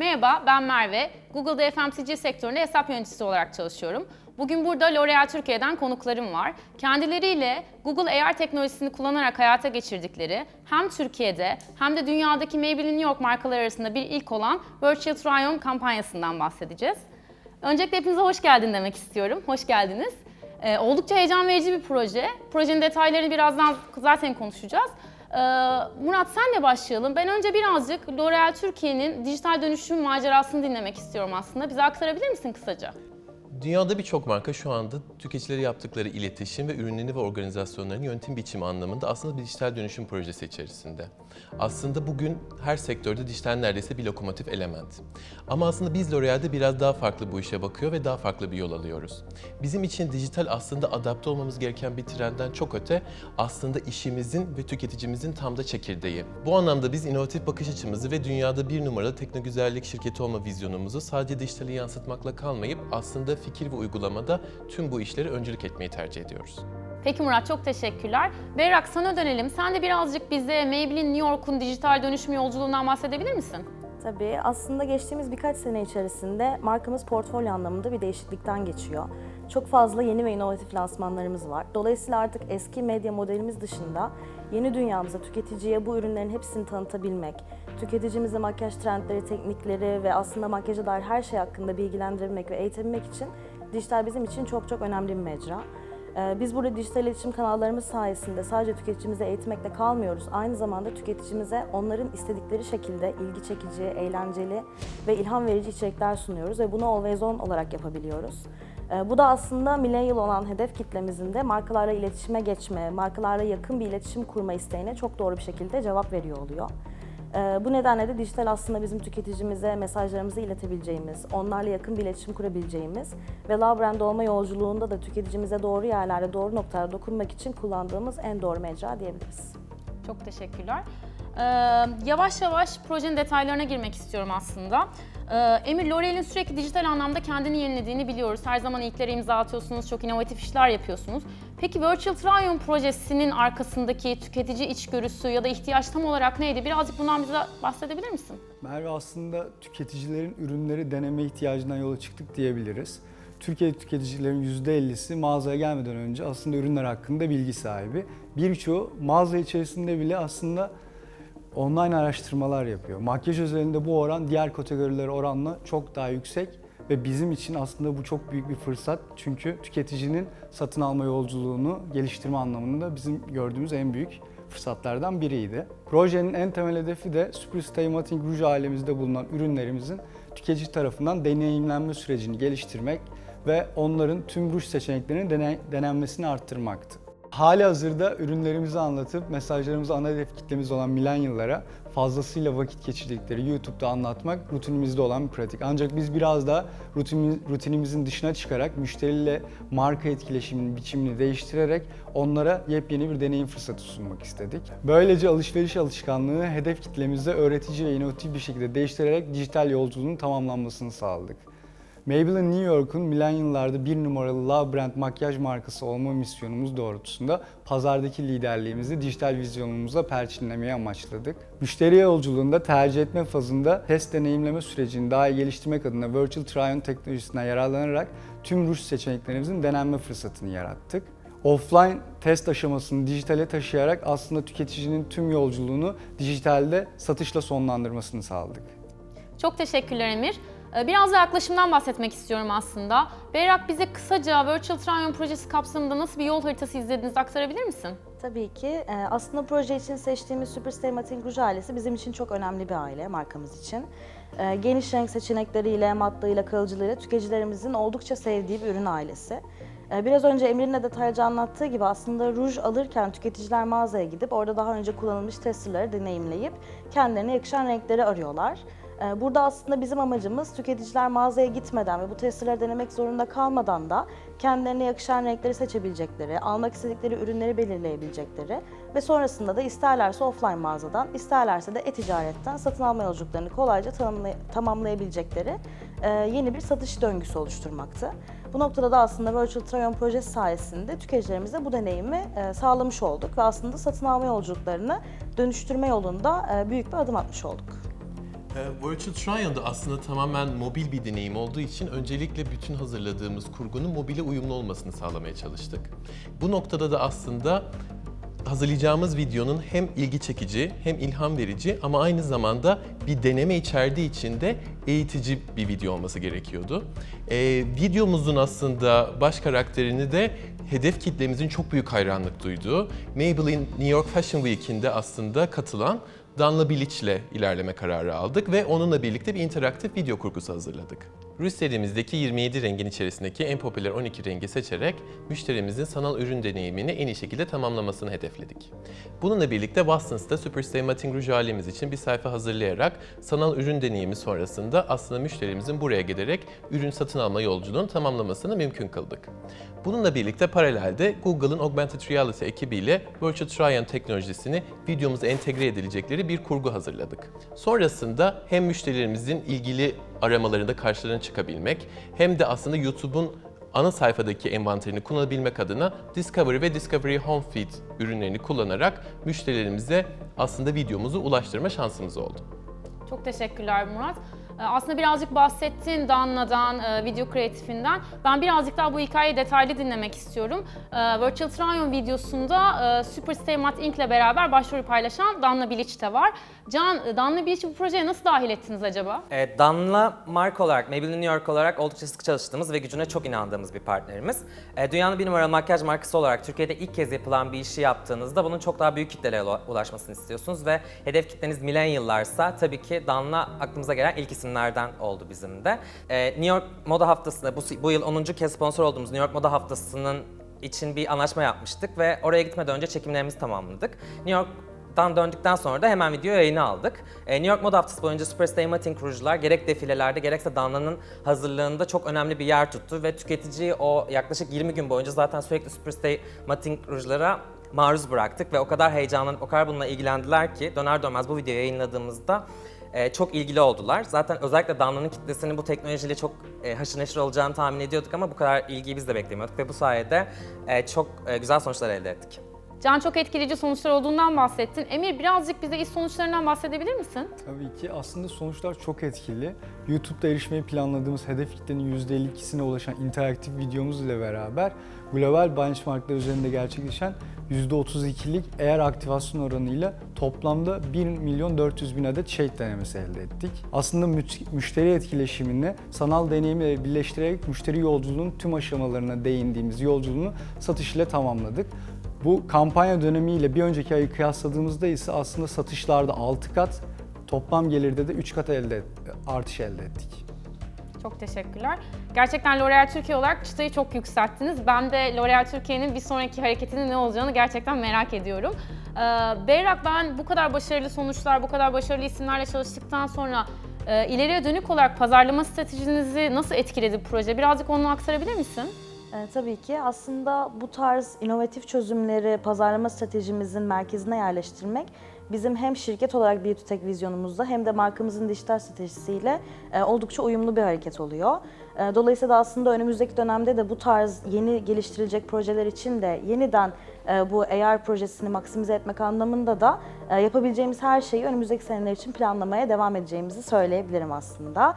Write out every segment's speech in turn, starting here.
Merhaba, ben Merve. Google'da FMCG sektöründe hesap yöneticisi olarak çalışıyorum. Bugün burada L'Oreal Türkiye'den konuklarım var. Kendileriyle Google AR teknolojisini kullanarak hayata geçirdikleri hem Türkiye'de hem de dünyadaki Maybelline New York markaları arasında bir ilk olan Virtual Try-On kampanyasından bahsedeceğiz. Öncelikle hepinize hoş geldin demek istiyorum. Hoş geldiniz. Ee, oldukça heyecan verici bir proje. Projenin detaylarını birazdan zaten konuşacağız. Ee, Murat senle başlayalım. Ben önce birazcık L'Oreal Türkiye'nin dijital dönüşüm macerasını dinlemek istiyorum aslında. Bize aktarabilir misin kısaca? Dünyada birçok marka şu anda tüketicilere yaptıkları iletişim ve ürünlerini ve organizasyonlarını yönetim biçimi anlamında aslında bir dijital dönüşüm projesi içerisinde. Aslında bugün her sektörde dijital neredeyse bir lokomotif element. Ama aslında biz L'Oreal'de biraz daha farklı bu işe bakıyor ve daha farklı bir yol alıyoruz. Bizim için dijital aslında adapte olmamız gereken bir trendden çok öte aslında işimizin ve tüketicimizin tam da çekirdeği. Bu anlamda biz inovatif bakış açımızı ve dünyada bir numaralı teknogüzellik şirketi olma vizyonumuzu sadece dijitali yansıtmakla kalmayıp aslında fikir ve uygulamada tüm bu işleri öncülük etmeyi tercih ediyoruz. Peki Murat çok teşekkürler. Berrak sana dönelim. Sen de birazcık bize Maybelline New York'un dijital dönüşüm yolculuğundan bahsedebilir misin? Tabii aslında geçtiğimiz birkaç sene içerisinde markamız portfolyo anlamında bir değişiklikten geçiyor. Çok fazla yeni ve inovatif lansmanlarımız var. Dolayısıyla artık eski medya modelimiz dışında yeni dünyamıza, tüketiciye bu ürünlerin hepsini tanıtabilmek, tüketicimize makyaj trendleri, teknikleri ve aslında makyaja dair her şey hakkında bilgilendirmek ve eğitebilmek için dijital bizim için çok çok önemli bir mecra. Ee, Biz burada dijital iletişim kanallarımız sayesinde sadece tüketicimize eğitmekle kalmıyoruz. Aynı zamanda tüketicimize onların istedikleri şekilde ilgi çekici, eğlenceli ve ilham verici içerikler sunuyoruz ve bunu always on olarak yapabiliyoruz. Ee, Bu da aslında millennial olan hedef kitlemizin de markalarla iletişime geçme, markalarla yakın bir iletişim kurma isteğine çok doğru bir şekilde cevap veriyor oluyor. Ee, Bu nedenle de dijital aslında bizim tüketicimize mesajlarımızı iletebileceğimiz, onlarla yakın bir iletişim kurabileceğimiz ve love brand olma yolculuğunda da tüketicimize doğru yerlerde, doğru noktalara dokunmak için kullandığımız en doğru mecra diyebiliriz. Çok teşekkürler. Ee, yavaş yavaş projenin detaylarına girmek istiyorum aslında. Ee, Emir, L'Oreal'in sürekli dijital anlamda kendini yenilediğini biliyoruz. Her zaman ilklere imza atıyorsunuz, çok inovatif işler yapıyorsunuz. Peki Virtual Try-On projesinin arkasındaki tüketici içgörüsü ya da ihtiyaç tam olarak neydi? Birazcık bundan bize bahsedebilir misin? Merve aslında tüketicilerin ürünleri deneme ihtiyacından yola çıktık diyebiliriz. Türkiye tüketicilerin %50'si mağazaya gelmeden önce aslında ürünler hakkında bilgi sahibi. Birçoğu mağaza içerisinde bile aslında online araştırmalar yapıyor. Makyaj özelinde bu oran diğer kategorilere oranla çok daha yüksek ve bizim için aslında bu çok büyük bir fırsat. Çünkü tüketicinin satın alma yolculuğunu geliştirme anlamında bizim gördüğümüz en büyük fırsatlardan biriydi. Projenin en temel hedefi de Superstay Matting Rouge ailemizde bulunan ürünlerimizin tüketici tarafından deneyimlenme sürecini geliştirmek ve onların tüm ruj seçeneklerinin dene- denenmesini arttırmaktı. Hali hazırda ürünlerimizi anlatıp mesajlarımızı ana hedef kitlemiz olan millennial'lara fazlasıyla vakit geçirdikleri YouTube'da anlatmak rutinimizde olan bir pratik. Ancak biz biraz da rutinimiz- rutinimizin dışına çıkarak müşteriyle marka etkileşiminin biçimini değiştirerek onlara yepyeni bir deneyim fırsatı sunmak istedik. Böylece alışveriş alışkanlığını hedef kitlemizde öğretici ve inovatif bir şekilde değiştirerek dijital yolculuğun tamamlanmasını sağladık. Maybelline New York'un millennial'larda bir numaralı love brand makyaj markası olma misyonumuz doğrultusunda pazardaki liderliğimizi dijital vizyonumuzla perçinlemeyi amaçladık. Müşteri yolculuğunda tercih etme fazında test deneyimleme sürecini daha iyi geliştirmek adına Virtual Try-On teknolojisinden yararlanarak tüm ruj seçeneklerimizin denenme fırsatını yarattık. Offline test aşamasını dijitale taşıyarak aslında tüketicinin tüm yolculuğunu dijitalde satışla sonlandırmasını sağladık. Çok teşekkürler Emir. Ee, Biraz da yaklaşımdan bahsetmek istiyorum aslında. Berrak bize kısaca Virtual Try-On projesi kapsamında nasıl bir yol haritası izlediğinizi aktarabilir misin? Tabii ki. Ee, Aslında proje için seçtiğimiz Superstay Matting Rouge ailesi bizim için çok önemli bir aile markamız için. Ee, Geniş renk seçenekleriyle, mattığıyla, kalıcılığıyla tüketicilerimizin oldukça sevdiği bir ürün ailesi. Ee, Biraz önce Emir'in de detaylıca anlattığı gibi aslında ruj alırken tüketiciler mağazaya gidip orada daha önce kullanılmış testerları deneyimleyip kendilerine yakışan renkleri arıyorlar. Ee, Burada aslında bizim amacımız tüketiciler mağazaya gitmeden ve bu testerları denemek zorunda kalmadan da kendilerine yakışan renkleri seçebilecekleri, almak istedikleri ürünleri belirleyebilecekleri ve sonrasında da isterlerse offline mağazadan, isterlerse de e-ticaretten satın alma yolculuklarını kolayca tamamlayabilecekleri yeni bir satış döngüsü oluşturmaktı. Bu noktada da aslında Virtual Try-On projesi sayesinde tüketicilerimize bu deneyimi e, sağlamış olduk ve aslında satın alma yolculuklarını dönüştürme yolunda e, büyük bir adım atmış olduk. Virtual Try-on'da aslında tamamen mobil bir deneyim olduğu için öncelikle bütün hazırladığımız kurgunun mobile uyumlu olmasını sağlamaya çalıştık. Bu noktada da aslında hazırlayacağımız videonun hem ilgi çekici hem ilham verici ama aynı zamanda bir deneme içerdiği için de eğitici bir video olması gerekiyordu. Ee, videomuzun aslında baş karakterini de hedef kitlemizin çok büyük hayranlık duyduğu Maybelline New York Fashion Week'inde aslında katılan Danla Bilic'le ilerleme kararı aldık ve onunla birlikte bir interaktif video kurgusu hazırladık. Rüst serimizdeki 27 rengin içerisindeki en popüler 12 rengi seçerek müşterimizin sanal ürün deneyimini en iyi şekilde tamamlamasını hedefledik. Bununla birlikte Watsons'ta Superstay Matte Rouge halimiz için bir sayfa hazırlayarak sanal ürün deneyimi sonrasında aslında müşterimizin buraya gelerek ürün satın alma yolculuğunu tamamlamasını mümkün kıldık. Bununla birlikte paralelde Google'ın Augmented Reality ekibiyle Virtual Try-on teknolojisini videomuza entegre edilecekleri bir kurgu hazırladık. Sonrasında hem müşterilerimizin ilgili aramalarında karşılarına çıkabilmek hem de aslında YouTube'un ana sayfadaki envanterini kullanabilmek adına Discovery ve Discovery Home Feed ürünlerini kullanarak müşterilerimize aslında videomuzu ulaştırma şansımız oldu. Çok teşekkürler Murat. Ee, Aslında birazcık bahsettin Danna'dan, e, video kreatifinden. Ben birazcık daha bu hikayeyi detaylı dinlemek istiyorum. Ee, Virtual Try-on videosunda e, Superstay Matte Inc. ile beraber başrolü paylaşan Danla Bilic de var. Can, e, Danla Bilic'i bu projeye nasıl dahil ettiniz acaba? E, Danla marka olarak, Maybelline New York olarak oldukça sık çalıştığımız ve gücüne çok inandığımız bir partnerimiz. E, dünyanın bir numaralı makyaj markası olarak Türkiye'de ilk kez yapılan bir işi yaptığınızda bunun çok daha büyük kitlelere ula- ulaşmasını istiyorsunuz ve hedef kitleniz millennial'larsa tabii ki Danla aklımıza gelen ilk isimlerden oldu bizim de. E, New York Moda Haftası'nda bu, bu yıl 10. kez sponsor olduğumuz New York Moda Haftası'nın için bir anlaşma yapmıştık ve oraya gitmeden önce çekimlerimizi tamamladık. New York Dan döndükten sonra da hemen video yayını aldık. E, New York Moda Haftası boyunca Superstay Matte Rouge'lar gerek defilelerde gerekse Danla'nın hazırlığında çok önemli bir yer tuttu ve tüketiciyi o yaklaşık 20 gün boyunca zaten sürekli Superstay Matte Rouge'lara maruz bıraktık ve o kadar heyecanlanıp o kadar bununla ilgilendiler ki döner dönmez bu videoyu yayınladığımızda e, çok ilgili oldular. Zaten özellikle Danla'nın kitlesinin bu teknolojiyle çok e, haşır neşir olacağını tahmin ediyorduk ama bu kadar ilgiyi biz de beklemiyorduk ve bu sayede e, çok e, güzel sonuçlar elde ettik. Can çok etkileyici sonuçlar olduğundan bahsettin. Emir birazcık bize iş sonuçlarından bahsedebilir misin? Tabii ki aslında sonuçlar çok etkili. YouTube'da erişmeyi planladığımız hedef kitlenin %52'sine ulaşan interaktif videomuz ile beraber global benchmarklar üzerinde gerçekleşen %32'lik eğer aktivasyon oranıyla toplamda 1 milyon 400 bin adet shade denemesi elde ettik. Aslında mü- müşteri etkileşimini sanal deneyimle birleştirerek müşteri yolculuğunun tüm aşamalarına değindiğimiz yolculuğunu satış ile tamamladık. Bu kampanya dönemiyle bir önceki ayı kıyasladığımızda ise aslında satışlarda 6 kat, toplam gelirde de 3 kat elde artış elde ettik. Çok teşekkürler. Gerçekten L'Oreal Türkiye olarak çıtayı çok yükselttiniz. Ben de L'Oreal Türkiye'nin bir sonraki hareketinin ne olacağını gerçekten merak ediyorum. Ee, Berrak ben bu kadar başarılı sonuçlar, bu kadar başarılı isimlerle çalıştıktan sonra e, ileriye dönük olarak pazarlama stratejinizi nasıl etkiledi proje? Birazcık onu aktarabilir misin? Ee, tabii ki. Aslında bu tarz inovatif çözümleri pazarlama stratejimizin merkezine yerleştirmek bizim hem şirket olarak Beauty vizyonumuzda hem de markamızın dijital stratejisiyle e, oldukça uyumlu bir hareket oluyor. E, dolayısıyla da aslında önümüzdeki dönemde de bu tarz yeni geliştirilecek projeler için de yeniden e, bu AR projesini maksimize etmek anlamında da yapabileceğimiz her şeyi önümüzdeki seneler için planlamaya devam edeceğimizi söyleyebilirim aslında.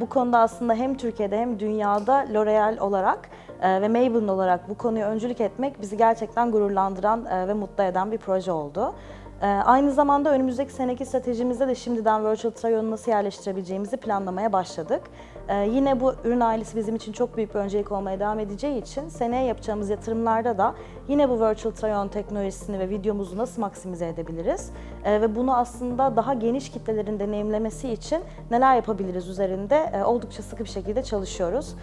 Bu konuda aslında hem Türkiye'de hem dünyada L'Oreal olarak ve Maybelline olarak bu konuya öncülük etmek bizi gerçekten gururlandıran ve mutlu eden bir proje oldu. E, Aynı zamanda önümüzdeki seneki stratejimizde de şimdiden Virtual Try-on'u nasıl yerleştirebileceğimizi planlamaya başladık. E, Yine bu ürün ailesi bizim için çok büyük bir öncelik olmaya devam edeceği için seneye yapacağımız yatırımlarda da yine bu Virtual Try-on teknolojisini ve videomuzu nasıl maksimize edebiliriz E, ve bunu aslında daha geniş kitlelerin deneyimlemesi için neler yapabiliriz üzerinde e, oldukça sıkı bir şekilde çalışıyoruz.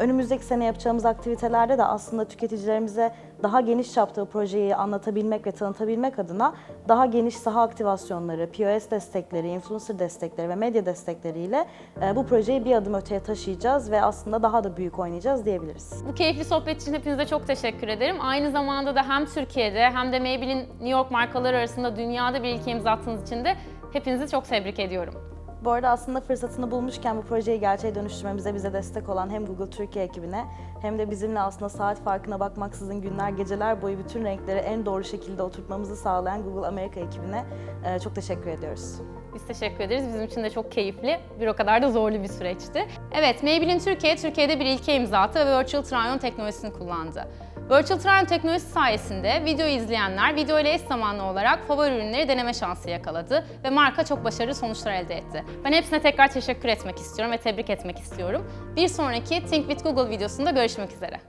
Önümüzdeki sene yapacağımız aktivitelerde de aslında tüketicilerimize daha geniş çapta projeyi anlatabilmek ve tanıtabilmek adına daha geniş saha aktivasyonları, POS destekleri, influencer destekleri ve medya destekleriyle e, bu projeyi bir adım öteye taşıyacağız ve aslında daha da büyük oynayacağız diyebiliriz. Bu keyifli sohbet için hepinize çok teşekkür ederim. Aynı zamanda da hem Türkiye'de hem de Maybelline New York markaları arasında dünyada bir ilke imza attığınız için de hepinizi çok tebrik ediyorum. Bu arada aslında fırsatını bulmuşken bu projeyi gerçeğe dönüştürmemize bize destek olan hem Google Türkiye ekibine hem de bizimle aslında saat farkına bakmaksızın günler geceler boyu bütün renkleri en doğru şekilde oturtmamızı sağlayan Google Amerika ekibine e, çok teşekkür ediyoruz. Biz teşekkür ederiz. Bizim için de çok keyifli, bir o kadar da zorlu bir süreçti. Evet, Maybelline Türkiye, Türkiye'de bir ilke imza attı ve Virtual Try-On teknolojisini kullandı. Virtual Try-On teknolojisi sayesinde videoyu izleyenler video ile eş zamanlı olarak favori ürünleri deneme şansı yakaladı ve marka çok başarılı sonuçlar elde etti. Ben hepsine tekrar teşekkür etmek istiyorum ve tebrik etmek istiyorum. Bir sonraki Think with Google videosunda görüşmek üzere.